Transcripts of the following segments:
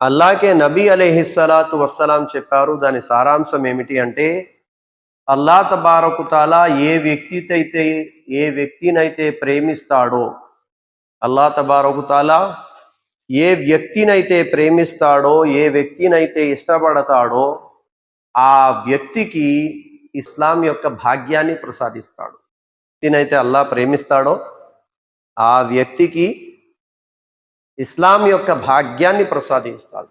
అల్లాకే నబీ అలీహిస్సలాతు వస్సలాం చెప్పారు దాని సారాంశం ఏమిటి అంటే అల్లా తబారకుతాలా ఏ వ్యక్తితైతే ఏ వ్యక్తినైతే ప్రేమిస్తాడో అల్లా తబారకుతాలా ఏ వ్యక్తినైతే ప్రేమిస్తాడో ఏ వ్యక్తినైతే ఇష్టపడతాడో ఆ వ్యక్తికి ఇస్లాం యొక్క భాగ్యాన్ని ప్రసాదిస్తాడు. వ్యక్తినైతే అల్లా ప్రేమిస్తాడో ఆ వ్యక్తికి ఇస్లాం యొక్క భాగ్యాన్ని ప్రసాదిస్తాడు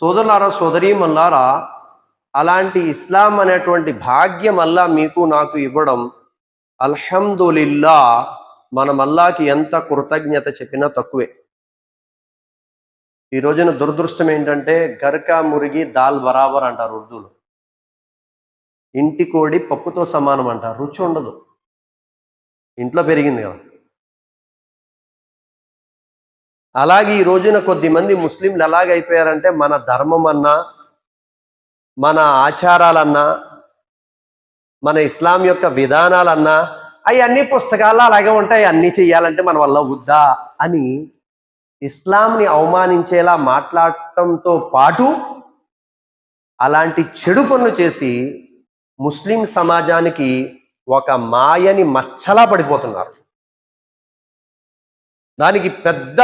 సోదరులారా సోదరీమల్లారా అలాంటి ఇస్లాం అనేటువంటి భాగ్యం అల్లా మీకు నాకు ఇవ్వడం అల్హందులిల్లా మనం అల్లాకి ఎంత కృతజ్ఞత చెప్పినా తక్కువే. ఈ రోజున దురదృష్టం ఏంటంటే గర్కా మురిగి దాల్ బరాబర్ అంటారు ఉర్దూలో. ఇంటి కోడి పప్పుతో సమానం అంటారు రుచి ఉండదు. ఇంట్లో పెరిగింది కదా. అలాగే ఈ రోజున కొద్ది మంది ముస్లింలు ఎలాగైపోయారంటే మన ధర్మం అన్నా మన ఆచారాలన్నా మన ఇస్లాం యొక్క విధానాలన్నా అవి అన్ని పుస్తకాల్లో అలాగే ఉంటాయి అన్నీ చెయ్యాలంటే మన వల్ల వద్దా అని ఇస్లాంని అవమానించేలా మాట్లాడటంతో పాటు అలాంటి చెడు పనులు చేసి ముస్లిం సమాజానికి ఒక మాయని మచ్చలా పడిపోతున్నారు. దానికి పెద్ద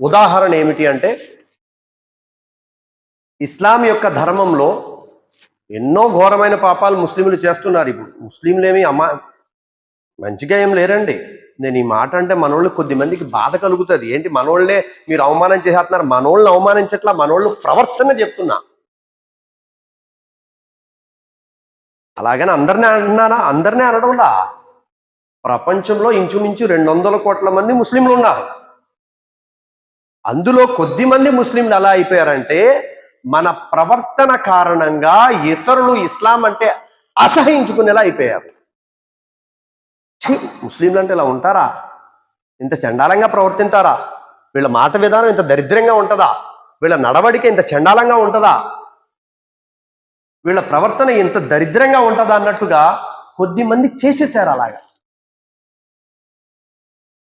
ఉదాహరణ ఏమిటి అంటే ఇస్లాం యొక్క ధర్మంలో ఎన్నో ఘోరమైన పాపాలు ముస్లింలు చేస్తున్నారు. ఇప్పుడు ముస్లింలేమి అమ్మా మంచిగా ఏం లేరండి. నేను ఈ మాట అంటే మనోళ్ళు కొద్ది మందికి బాధ కలుగుతుంది. ఏంటి మనోళ్ళే మీరు అవమానం చేసేస్తున్నారు? మనోళ్ళని అవమానించట్లా మనోళ్ళు ప్రవర్తన చెప్తున్నా. అలాగని అందరినీ అంటున్నారా అందరినీ అనడంలా. ప్రపంచంలో ఇంచుమించు రెండు వందల కోట్ల మంది ముస్లింలు ఉన్నారు. అందులో కొద్ది మంది ముస్లింలు ఎలా అయిపోయారంటే మన ప్రవర్తన కారణంగా ఇతరులు ఇస్లాం అంటే అసహించుకునేలా అయిపోయారు. ముస్లింలు అంటే ఇలా ఉంటారా? ఇంత చండాలంగా ప్రవర్తింటారా వీళ్ళ మాట విధానం ఇంత దరిద్రంగా ఉంటుందా? వీళ్ళ నడవడిక ఇంత చండాలంగా ఉంటుందా? వీళ్ళ ప్రవర్తన ఇంత దరిద్రంగా ఉంటుందా అన్నట్టుగా కొద్ది మంది చేసేసారు అలాగా.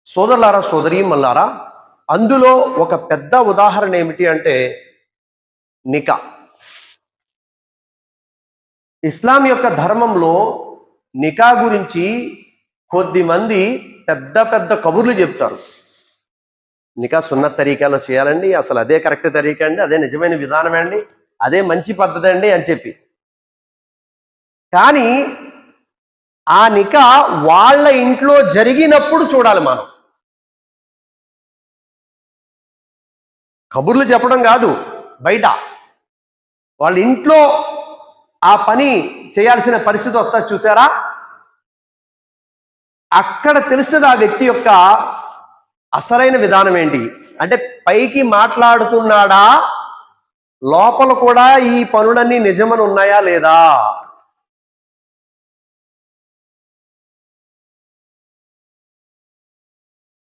సోదరులారా సోదరీమల్లారా అందులో ఒక పెద్ద ఉదాహరణ ఏమిటి అంటే నికా. ఇస్లాం యొక్క ధర్మంలో నికా గురించి కొద్ది మంది పెద్ద పెద్ద కబుర్లు చెప్తారు. నికా సున్నత్ తరీకాలో చేయాలండి అసలు అదే కరెక్ట్ తరీకా అండి అదే నిజమైన విధానమే అండి అదే మంచి పద్ధతి అండి అని చెప్పి. కానీ ఆ నికా వాళ్ళ ఇంట్లో జరిగినప్పుడు చూడాలి మనం. కబుర్లు చెప్పడం కాదు బయట. వాళ్ళ ఇంట్లో ఆ పని చేయాల్సిన పరిస్థితి వస్తా చూసారా? అక్కడ తెలుస్తుంది ఆ వ్యక్తి యొక్క అసలైన విధానం ఏంటి? అంటే పైకి మాట్లాడుతున్నాడా? లోపల కూడా ఈ పనులన్నీ నిజమని ఉన్నాయా లేదా?